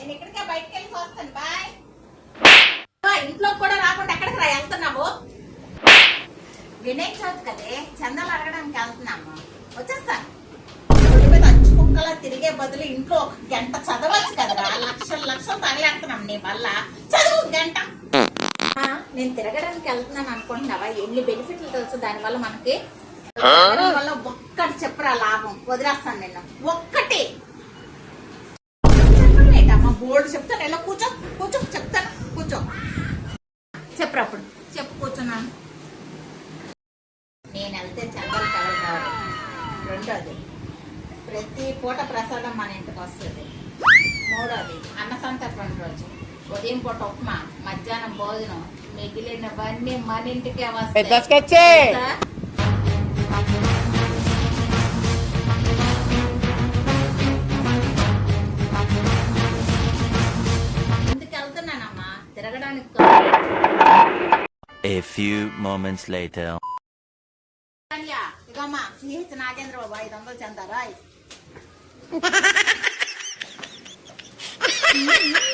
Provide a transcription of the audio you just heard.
నేను ఇక్కడికే బయటకు వెళ్ళి వస్తాను బాయ్ ఇంట్లో కూడా రాకుండా ఎక్కడికి రా? వెళ్తున్నావు వినాయక చవితి కదే. చందాలు అడగడానికి వెళ్తున్నాము. వచ్చేస్తాను. అచ్చు కుక్కలా తిరిగే బదులు ఇంట్లో ఒక గంట చదవచ్చు కదరా లక్షలు లక్షలు తగలేస్తున్నాం నీ వల్ల. చదువు గంట. నేను తిరగడానికి వెళ్తున్నాను అనుకుంటున్నావా? ఎన్ని బెనిఫిట్లు తెలుసు? దాని వల్ల మనకి వల్ల ఒక్కటి చెప్పరా లాభం. వదిలేస్తాను నేను ఒక్కటి. బోర్డు చెప్తాను. ఎలా? కూర్చో కూర్చో చెప్తాను. కూర్చో. చెప్పరా అప్పుడు? చెప్పు కూర్చున్నాను. నేను వెళ్తే చందలు కలలు రావాలి రెండోది ప్రతి పూట ప్రసాదం మన ఇంటికి వస్తుంది. మూడోది అన్న సంతర్పణ రోజు. ఉదయం పూట ఉప్మా మధ్యాహ్నం భోజనం మిగిలినవన్నీ మన ఇంటికే వస్తాయి. తిరగడానికి. A few moments later. అయ్యా, ఇగమ్మా సిహెచ్ నాగేంద్ర బాబు ఐదు వందలు చెందారా